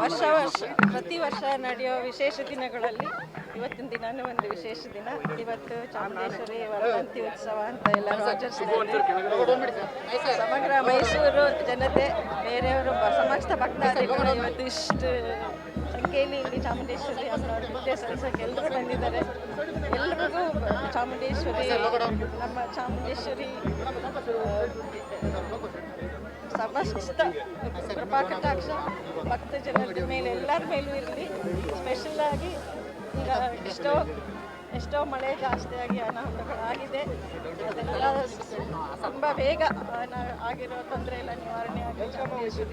ವರ್ಷ ವರ್ಷ, ಪ್ರತಿ ವರ್ಷ ನಡೆಯೋ ವಿಶೇಷ ದಿನಗಳಲ್ಲಿ ಇವತ್ತಿನ ದಿನನೂ ಒಂದು ವಿಶೇಷ ದಿನ. ಇವತ್ತು ಚಾಮುಂಡೇಶ್ವರಿ ವರ್ಧಂತಿ ಉತ್ಸವ ಅಂತ ಎಲ್ಲ ಸಮಗ್ರ ಮೈಸೂರು ಜನತೆ, ಬೇರೆಯವರು ಸಮಸ್ತ ಭಕ್ತಾದಿಗಳು ಇವತ್ತು ಇಷ್ಟು ಸಂಖ್ಯೆಯಲ್ಲಿ ಇಲ್ಲಿ ಚಾಮುಂಡೇಶ್ವರಿ ಅನ್ನೋ ಪೂಜೆ ಸಲ್ಲಿಸೋಕೆ ಎಲ್ಲರೂ ಬಂದಿದ್ದಾರೆ. ಎಲ್ರಿಗೂ ಚಾಮುಂಡೇಶ್ವರಿ, ನಮ್ಮ ಚಾಮುಂಡೇಶ್ವರಿ ಸಮಸ್ತ ಕೃಪಾ ಕಟಾಕ್ಷ ಭಕ್ತ ಜನರ ಮೇಲೆ, ಎಲ್ಲರ ಮೇಲೂ ಇರಲಿ. ಸ್ಪೆಷಲ್ ಆಗಿ ಈಗ ಎಷ್ಟೋ ಎಷ್ಟೋ ಮಳೆ ಜಾಸ್ತಿಯಾಗಿ ಅನಾಹುತಗಳಾಗಿದೆ. ಅದೆಲ್ಲ ತುಂಬ ಬೇಗ ಆಗಿರೋ ತೊಂದರೆ ಎಲ್ಲ ನಿವಾರಣೆ ಆಗಿ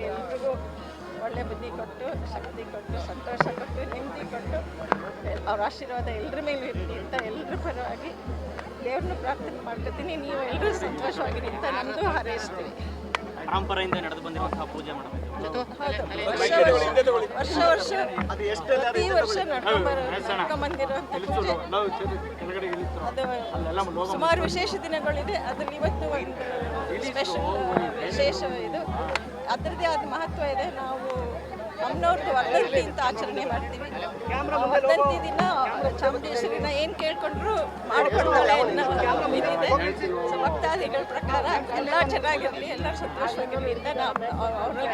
ಎಲ್ರಿಗೂ ಒಳ್ಳೆ ಬುದ್ಧಿ ಕೊಟ್ಟು, ಶಕ್ತಿ ಕೊಟ್ಟು, ಸಂತೋಷ ಕೊಟ್ಟು, ನೆಮ್ಮದಿ ಕೊಟ್ಟು, ಅವ್ರ ಆಶೀರ್ವಾದ ಎಲ್ಲರ ಮೇಲೂ ಇರಲಿ ಅಂತ ಎಲ್ಲರ ಪರವಾಗಿ ದೇವ್ರನ್ನ ಪ್ರಾರ್ಥನೆ ಮಾಡ್ಕೊತೀನಿ. ನೀವು ಎಲ್ಲರೂ ಸಂತೋಷವಾಗಿರಿ ಅಂತ ನಮ್ಮದು ಹಾರೈಸ್ತೀವಿ. ಪರಂಪರೆಯಿಂದ ನಡೆದು ಬಂದಿರುವಂತಹ ಪೂಜೆ ಅದು ಸುಮಾರು ವಿಶೇಷ ದಿನಗಳಿದೆ. ಅದ್ರಲ್ಲಿ ಇವತ್ತು ಒಂದು ಸ್ಪೆಷಲ್ ವಿಶೇಷ ಇದು. ಅದರದೇ ಆದ ಮಹತ್ವ ಇದೆ. ನಾವು ನಮ್ಮನವ್ರದ್ದು ವರ್ಧಂತಿ ಅಂತ ಆಚರಣೆ ಮಾಡ್ತೀವಿ. ವರ್ಧಂತಿ ದಿನ ಚಾಮುಂಡೇಶ್ವರಿನ ಏನು ಕೇಳ್ಕೊಂಡ್ರು ಮಾಡ್ಕೊಡ್ತಾಳೆ ಅನ್ನೋ ಇದಿದೆ. ಸೊ ಭಕ್ತಾದಿಗಳ ಪ್ರಕಾರ ಎಲ್ಲ ಚೆನ್ನಾಗಿರಲಿ ಎಲ್ಲರೂ ಸಂತೋಷವಾಗಿರಲಿ ಅಂತ ನಾವು ಅವ್ರಲ್ಲಿ